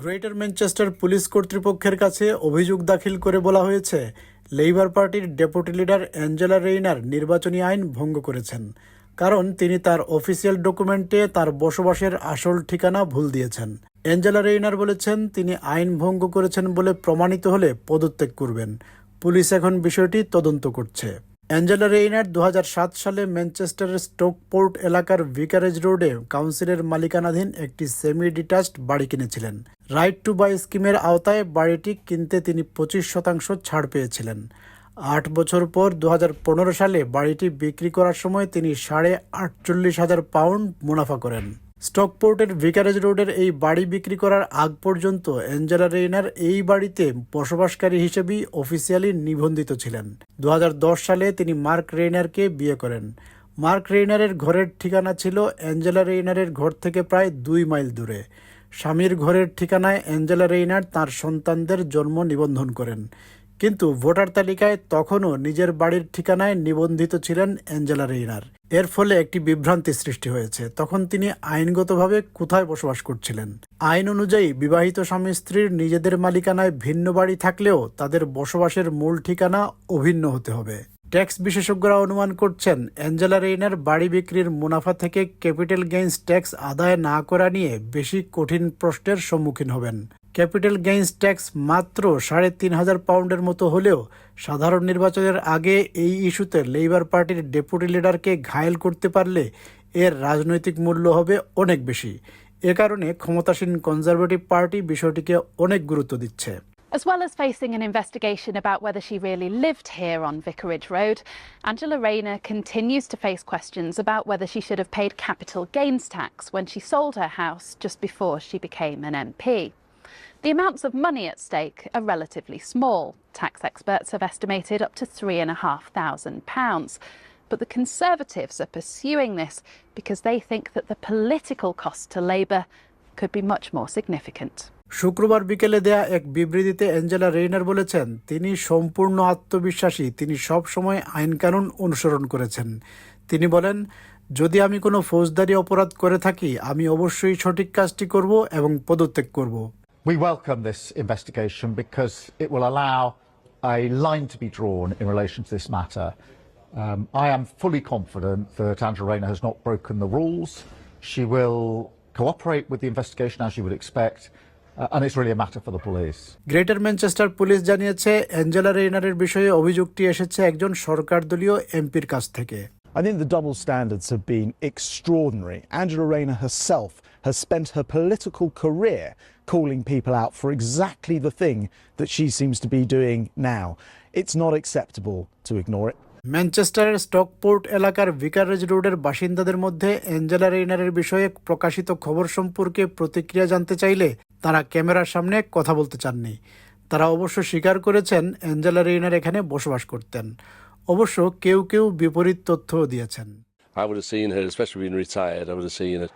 Greater Manchester police কর্তৃপক্ষের কাছে অভিযোগ দাখিল করে বলা হয়েছে, লেইবার পার্টির ডেপুটি লিডার অ্যাঞ্জেলা রেইনার নির্বাচনী আইন ভঙ্গ করেছেন, কারণ তিনি তার অফিসিয়াল ডকুমেন্টে তার বসবাসের আসল ঠিকানা ভুল দিয়েছেন। অ্যাঞ্জেলা রেইনার বলেছেন, তিনি আইন ভঙ্গ করেছেন বলে প্রমাণিত হলে পদত্যাগ করবেন। পুলিশ এখন বিষয়টি তদন্ত করছে। অ্যাঞ্জেলা রেইনার দু হাজার সাত সালে ম্যানচেস্টারের স্টোকপোর্ট এলাকার ভিকারেজ রোডে কাউন্সিলের মালিকানাধীন একটি সেমি ডিটাচড বাড়ি কিনেছিলেন। রাইট টু বাই স্কিমের আওতায় বাড়িটি কিনতে তিনি পঁচিশ শতাংশ ছাড় পেয়েছিলেন। আট বছর পর দু হাজার পনেরো সালে বাড়িটি বিক্রি করার সময় তিনি সাড়ে আটচল্লিশ হাজার পাউন্ড মুনাফা করেন। স্টকপোর্টের ভিকারেজ রোডের এই বাড়ি বিক্রি করার আগ পর্যন্ত অ্যাঞ্জেলা রেইনার এই বাড়িতে বসবাসকারী হিসেবেই অফিসিয়ালি নিবন্ধিত ছিলেন। দু হাজার দশ সালে তিনি মার্ক রেইনারকে বিয়ে করেন। মার্ক রেইনারের ঘরের ঠিকানা ছিল অ্যাঞ্জেলা রেইনারের ঘর থেকে প্রায় দুই মাইল দূরে। স্বামীর ঘরের ঠিকানায় অ্যাঞ্জেলা রেইনার তার সন্তানদের জন্ম নিবন্ধন করেন। কিন্তু ভোটার তালিকায় তখনও নিজের বাড়ির ঠিকানায় নিবন্ধিত ছিলেন অ্যাঞ্জেলা রেইনার। এর ফলে একটি বিভ্রান্তি সৃষ্টি হয়েছে। তখন তিনি আইনগতভাবে কোথায় বসবাস করছিলেন? আইন অনুযায়ী বিবাহিত স্বামী স্ত্রীর নিজেদের মালিকানায় ভিন্ন বাড়ি থাকলেও তাদের বসবাসের মূল ঠিকানা অভিন্ন হতে হবে। ট্যাক্স বিশেষজ্ঞরা অনুমান করছেন, অ্যাঞ্জেলা রেইনার বাড়ি বিক্রির মুনাফা থেকে ক্যাপিটাল গেইনস ট্যাক্স আদায় না করা নিয়ে বেশি কঠিন প্রশ্নের সম্মুখীন হবেন। ক্যাপিটাল গেইনস ট্যাক্স মাত্র সাড়ে তিন হাজার পাউন্ডের মতো হলেও সাধারণ নির্বাচনের আগে এই ইস্যুতে লেবার পার্টির ডেপুটি লিডারকে ঘায়েল করতে পারলে এর রাজনৈতিক মূল্য হবে অনেক বেশি এ কারণে ক্ষমতাসীন কনজারভেটিভ পার্টি বিষয়টিকে অনেক গুরুত্ব দিচ্ছে As well as facing an investigation about whether she really lived here on Vicarage Road, Angela Rayner continues to face questions about whether she should have paid capital gains tax when she sold her house just before she became an MP. The amounts of money at stake are relatively small. Tax experts have estimated up to £3,500. But the Conservatives are pursuing this because they think that the political cost to Labour could be much more significant. শুক্রবার বিকেলে দেয়া এক বিবৃতিতে Angela Reiner বলেছেন তিনি সম্পূর্ণ আত্মবিশ্বাসী তিনি সব সময় আইনকানুন অনুসরণ করেছেন তিনি বলেন যদি আমি কোনো ফৌজদারি অপরাধ করে থাকি আমি অবশ্যই সঠিক কাজটি করব এবং পদত্যাগ করব We welcome this investigation because it will allow a line to be drawn in relation to this matter. Um, I am fully confident that Angela Rayner has not broken the rules. She will cooperate with the investigation as you would expect, uh, and it's really a matter for the police. Greater Manchester police জানিয়েছে Angela রেইনারের বিষয়ে অভিযোগটি এসেছে একজন সরকার দলীয় এমপির কাছ থেকে I think the double standards have been extraordinary. Angela Rayner herself has spent her political career calling people out for exactly the thing that she seems to be doing now. It's not acceptable to ignore it. ম্যানচেস্টারের Stockport এলাকার Vicarage রোডের বাসিন্দাদের মধ্যে Angela রেইনারের বিষয়ে প্রকাশিত খবর সম্পর্কে প্রতিক্রিয়া জানতে চাইলে তারা ক্যামেরার সামনে কথা বলতে চাননি তারা অবশ্য স্বীকার করেছেন অ্যাঞ্জেলা রেইনার এখানে বসবাস করতেন অবশ্য কেউ কেউ বিপরীত তথ্যও দিয়েছেন I would have seen her, especially being retired, I would have seen her